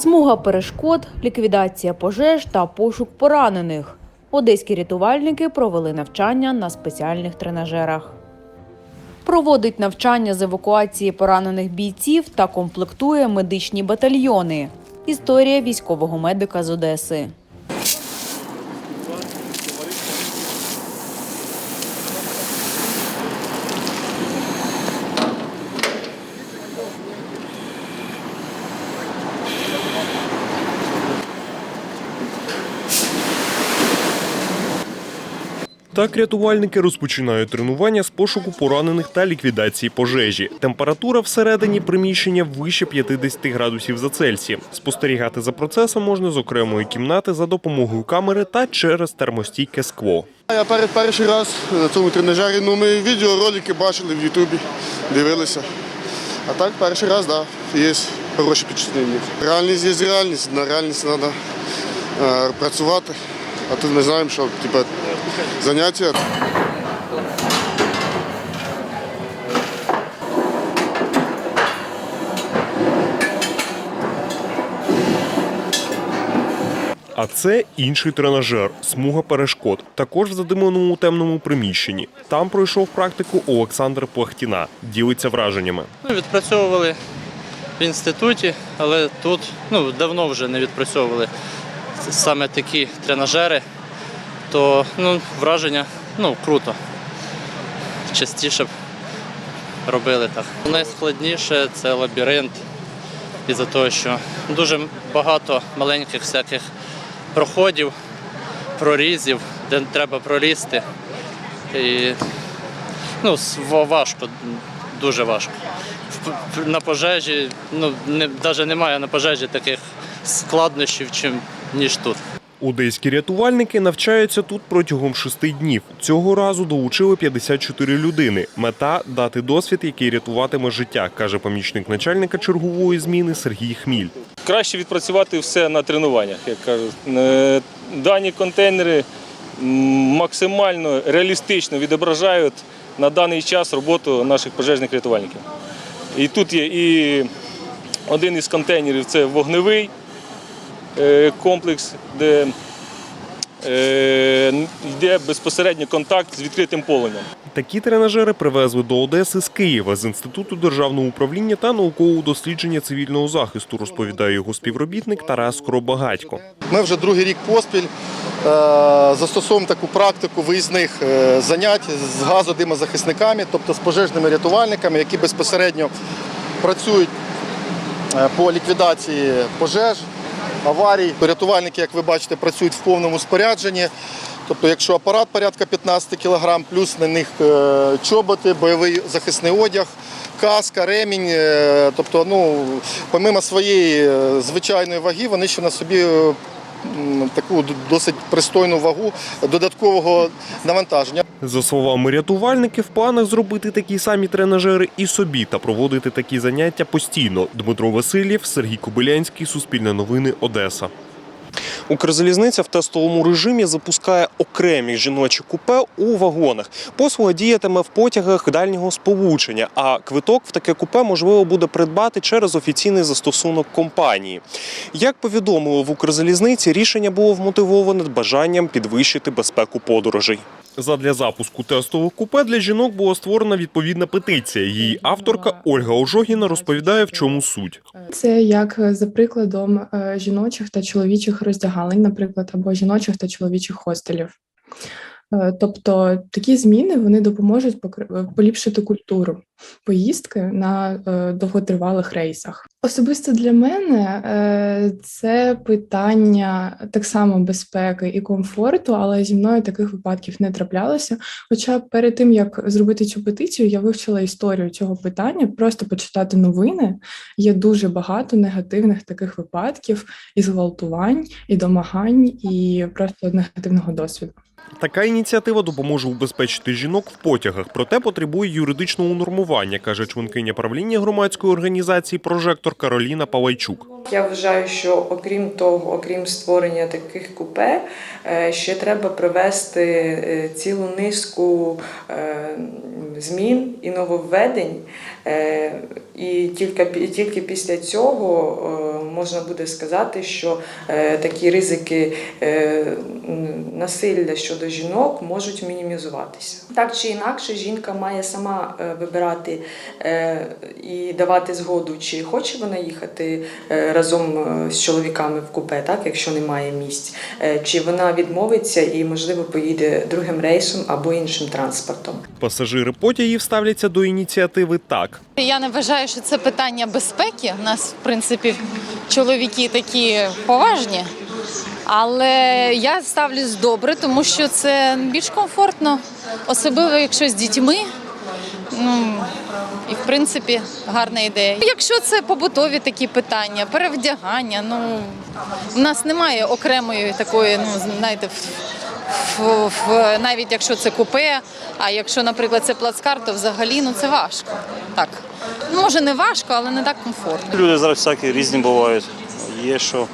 Смуга перешкод, ліквідація пожеж та пошук поранених. Одеські рятувальники провели навчання на спеціальних тренажерах. Проводить навчання з евакуації поранених бійців та комплектує медичні батальйони. Історія військового медика з Одеси. Так рятувальники розпочинають тренування з пошуку поранених та ліквідації пожежі. Температура всередині приміщення вище 50 градусів за Цельсієм. Спостерігати за процесом можна з окремої кімнати за допомогою камери та через термостійке скло. Я перед перший раз на цьому тренажері, ну ми відеоролики бачили в Ютубі, дивилися. А так перший раз, так, да, є хороші впечатлення. Реальність є реальність, на реальність треба працювати. А тут ми знаємо, що типу, заняття. А це інший тренажер смуга перешкод. Також в задимленому темному приміщенні. Там пройшов практику Олександр Плахтіна. Ділиться враженнями. Ми відпрацьовували в інституті, але тут ну, давно вже не відпрацьовували саме такі тренажери, то ну, враження ну, круто. Частіше б робили так. Найскладніше це лабіринт, із-за того, що дуже багато маленьких всяких проходів, прорізів, де треба пролізти. І ну, важко, дуже важко. На пожежі, ну, не, навіть немає на пожежі таких складнощів, ніж тут. Одеські рятувальники навчаються тут протягом шести днів. Цього разу долучили 54 людини. Мета дати досвід, який рятуватиме життя, каже помічник начальника чергової зміни Сергій Хміль. краще відпрацювати все на тренуваннях, як кажуть. Е, Дані контейнери максимально реалістично відображають на даний час роботу наших пожежних рятувальників. І тут є і один із контейнерів це вогневий комплекс, де е, йде безпосередньо контакт з відкритим полем'ям. Такі тренажери привезли до Одеси з Києва з інституту державного управління та наукового дослідження цивільного захисту, розповідає його співробітник Тарас Кробагатько. Ми вже другий рік поспіль е, застосовуємо таку практику виїзних е, занять з газодимозахисниками, тобто з пожежними рятувальниками, які безпосередньо працюють е, по ліквідації пожеж, аварій. Рятувальники, як ви бачите, працюють в повному спорядженні. Тобто, якщо апарат порядка 15 кг, плюс на них е, чоботи, бойовий захисний одяг, каска, ремінь. е, Тобто, ну, помимо своєї е, звичайної ваги, вони ще на собі таку досить пристойну вагу додаткового навантаження. За словами рятувальників, в планах зробити такі самі тренажери і собі та проводити такі заняття постійно. Дмитро Васильєв, Сергій Кобилянський, Суспільне новини, Одеса. Укрзалізниця в тестовому режимі запускає окремі жіночі купе у вагонах. Послуга діятиме в потягах дальнього сполучення, а квиток в таке купе можливо буде придбати через офіційний застосунок компанії. Як повідомили в Укрзалізниці, рішення було вмотивоване бажанням підвищити безпеку подорожей. Задля запуску тестових купе для жінок була створена відповідна петиція. Її авторка Ольга Ожогіна розповідає, в чому суть. Це як е, за прикладом е, жіночих та чоловічих роздягалень, наприклад, або жіночих та чоловічих хостелів. Е, Тобто такі зміни вони допоможуть е, поліпшити культуру поїздки на е, довготривалих рейсах. Особисто для мене це питання так само безпеки і комфорту, але зі мною таких випадків не траплялося. Хоча перед тим як зробити цю петицію, я вивчила історію цього питання, просто почитати новини. Є дуже багато негативних таких випадків і зґвалтувань, і домагань, і просто негативного досвіду. Така ініціатива допоможе убезпечити жінок в потягах, проте потребує юридичного унормування, каже членкиня правління громадської організації Прожектор Кароліна Палайчук. Я вважаю, що окрім того, окрім створення таких купе, е, ще треба провести е, цілу низку е, змін і нововведень. І тільки, тільки після цього можна буде сказати, що е, такі ризики е, насилля щодо жінок можуть мінімізуватися. Так чи інакше, жінка має сама е, вибирати е, і давати згоду, чи хоче вона їхати е, разом з чоловіками в купе, так, якщо немає місць, е, чи вона відмовиться і, можливо, поїде другим рейсом або іншим транспортом. Пасажири потягів ставляться до ініціативи так. Я не вважаю, що це питання безпеки. У нас, в принципі, чоловіки такі поважні. Але я ставлюсь добре, тому що це більш комфортно, особливо якщо з дітьми. Ну і в принципі гарна ідея. Якщо це побутові такі питання, перевдягання, ну в нас немає окремої такої, ну знаєте, в, в, навіть якщо це купе, а якщо, наприклад, це плацкар, то взагалі ну це важко. Так. Ну, може не важко, але не так комфортно. Люди зараз всякі різні бувають. Є що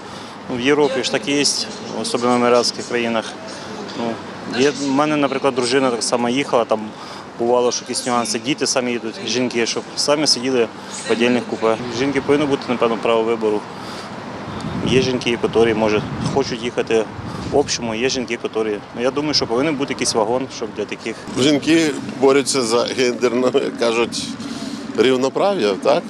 ну, в Європі ж так є, особливо в еміратських країнах. Ну, є, в мене, наприклад, дружина так само їхала, там бувало, що якісь нюанси. Діти самі їдуть, жінки, щоб самі сиділи в віддільних купе. Жінки повинно бути, напевно, право вибору. Є жінки, які може, хочуть їхати в общому, є жінки, які. Ну, я думаю, що повинен бути якийсь вагон, щоб для таких Жінки борються за гендерно, кажуть, рівноправ'я, так?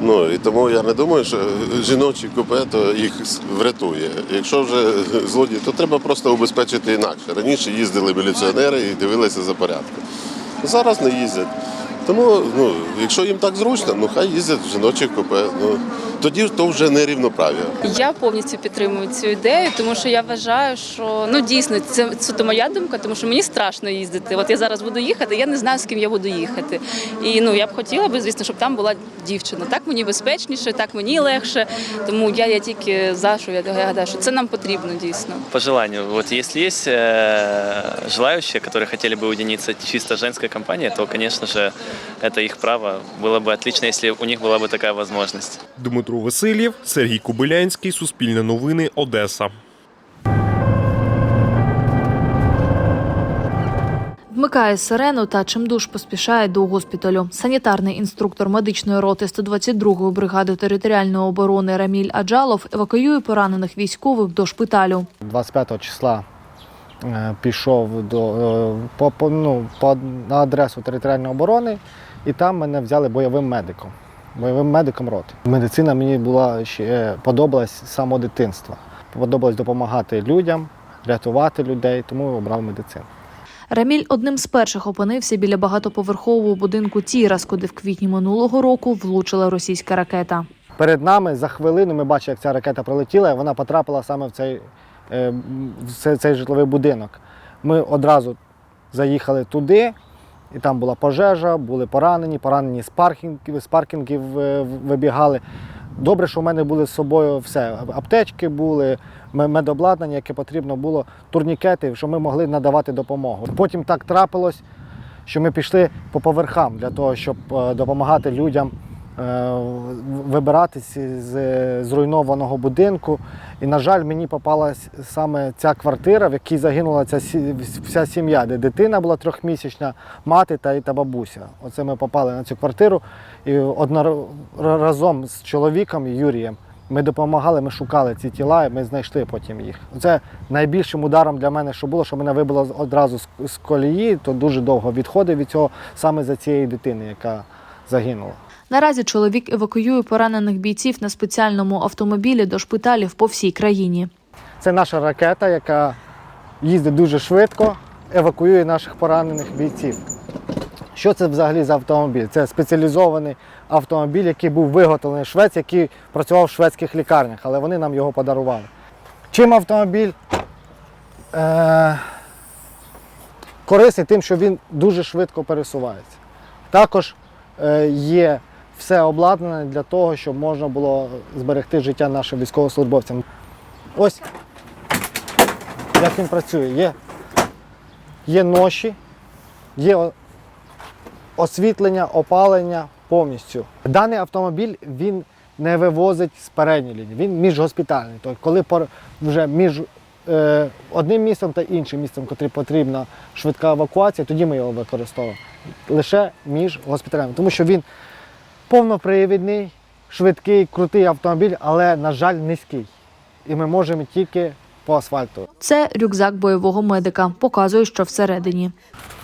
Ну і тому я не думаю, що жіночі купе то їх врятує. Якщо вже злодії, то треба просто убезпечити інакше. Раніше їздили міліціонери і дивилися за порядком. Зараз не їздять. Тому, ну, якщо їм так зручно, ну хай їздять в жіночих купе. Ну, тоді то вже не рівноправ'я. Я повністю підтримую цю ідею, тому що я вважаю, що ну дійсно це суто моя думка, тому що мені страшно їздити. От я зараз буду їхати, я не знаю, з ким я буду їхати. І ну я б хотіла би, звісно, щоб там була дівчина. Так мені безпечніше, так мені легше. Тому я, я тільки за що я гадаю, що це нам потрібно дійсно. По желанию. Вот если есть э, желающие, которые хотели бы уединиться чисто женской компанией, то, конечно же, это их право. Было бы отлично, если у них была бы такая возможность. Дмитро Васильєв, Сергій Кобилянський, Суспільне новини, Одеса. Вмикає сирену та чимдуж поспішає до госпіталю. Санітарний інструктор медичної роти 122-ї бригади територіальної оборони Раміль Аджалов евакуює поранених військових до шпиталю. 25 числа е, пішов до, е, по, по, ну, по, на адресу територіальної оборони, і там мене взяли бойовим медиком. Бойовим медиком роти. Медицина мені була ще подобалась з самого дитинства. Подобалось допомагати людям, рятувати людей, тому обрав медицину. Раміль одним з перших опинився біля багатоповерхового будинку Тірас, куди в квітні минулого року влучила російська ракета. Перед нами за хвилину ми бачили, як ця ракета прилетіла, і вона потрапила саме в цей, е, в цей житловий будинок. Ми одразу заїхали туди, і там була пожежа, були поранені, поранені з паркінгів, з паркінгів е, вибігали. Добре, що в мене були з собою все. Аптечки були, медобладнання, яке потрібно було, турнікети, що ми могли надавати допомогу. Потім так трапилось, що ми пішли по поверхам для того, щоб е, допомагати людям вибиратись з зруйнованого будинку. І, на жаль, мені попалась саме ця квартира, в якій загинула ця вся сім'я, де дитина була трьохмісячна, мати та, та бабуся. Оце ми попали на цю квартиру і одно, разом з чоловіком Юрієм. Ми допомагали, ми шукали ці тіла, і ми знайшли потім їх. Це найбільшим ударом для мене, що було, що мене вибило одразу з колії, то дуже довго відходив від цього саме за цієї дитини, яка загинула. Наразі чоловік евакуює поранених бійців на спеціальному автомобілі до шпиталів по всій країні. Це наша ракета, яка їздить дуже швидко, евакуює наших поранених бійців. Що це взагалі за автомобіль? Це спеціалізований автомобіль, який був виготовлений в Швеції, який працював в шведських лікарнях, але вони нам його подарували. Чим автомобіль е- корисний тим, що він дуже швидко пересувається. Також є все обладнане для того, щоб можна було зберегти життя нашим військовослужбовцям. Ось як він працює. Є, є ноші, є освітлення, опалення повністю. Даний автомобіль він не вивозить з передньої лінії, він міжгоспітальний. Тобто, коли вже між е, одним місцем та іншим місцем, котрі потрібна швидка евакуація, тоді ми його використовуємо. Лише між госпіталями. Тому що він повнопривідний, швидкий, крутий автомобіль, але, на жаль, низький. І ми можемо тільки по асфальту. Це рюкзак бойового медика. Показує, що всередині.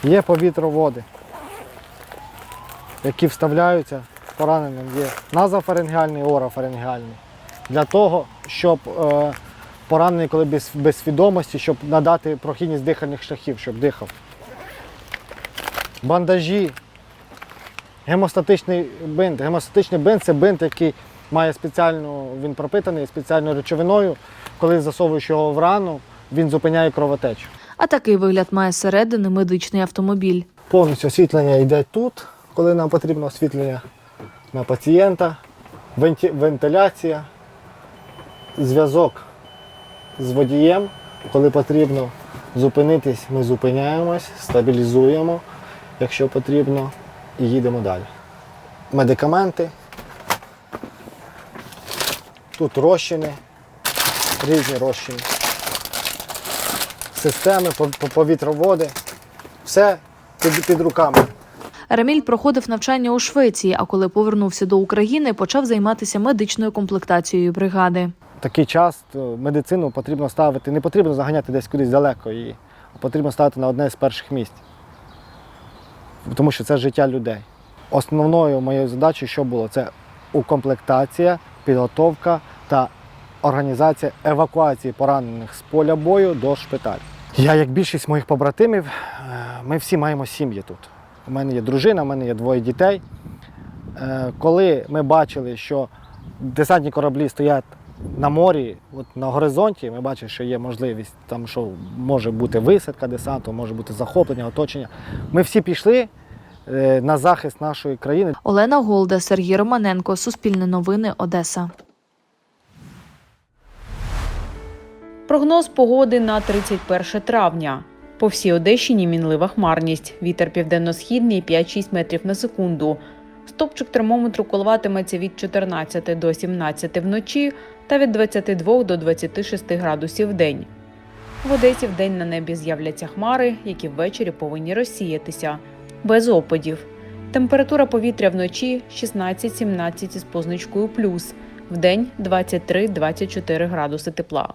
Є повітроводи, які вставляються пораненим. Є назофарингеальний, орофарингеальний. Для того, щоб е, поранений, коли без, без свідомості, щоб надати прохідність дихальних шляхів, щоб дихав. Бандажі, гемостатичний бинт. Гемостатичний бинт це бинт, який має спеціальну, він пропитаний спеціальною речовиною. Коли засовуєш його в рану, він зупиняє кровотечу. А такий вигляд має зсередини медичний автомобіль. Повністю освітлення йде тут, коли нам потрібно освітлення на пацієнта, вентиляція, зв'язок з водієм. Коли потрібно зупинитись, ми зупиняємось, стабілізуємо, якщо потрібно, і їдемо далі. Медикаменти. Тут розчини, різні розчини. Системи, повітроводи. Все під, під руками. Раміль проходив навчання у Швеції, а коли повернувся до України, почав займатися медичною комплектацією бригади. Такий час медицину потрібно ставити, не потрібно заганяти десь кудись далеко її, а потрібно ставити на одне з перших місць. Тому що це життя людей. Основною моєю задачею, що було, це укомплектація, підготовка та організація евакуації поранених з поля бою до шпиталю. Я, як більшість моїх побратимів, е, ми всі маємо сім'ї тут. У мене є дружина, у мене є двоє дітей. Е, Коли ми бачили, що десантні кораблі стоять на морі, от на горизонті, ми бачимо, що є можливість, там що може бути висадка десанту, може бути захоплення, оточення. Ми всі пішли е, на захист нашої країни. Олена Голда, Сергій Романенко, Суспільне новини, Одеса. Прогноз погоди на 31 травня. По всій Одещині мінлива хмарність. Вітер південно-східний 5-6 метрів на секунду. Стопчик термометру коливатиметься від 14 до 17 вночі та від 22 до 26 градусів в день. В Одесі вдень на небі з'являться хмари, які ввечері повинні розсіятися. Без опадів. Температура повітря вночі 16-17 із позначкою плюс. Вдень 23-24 градуси тепла.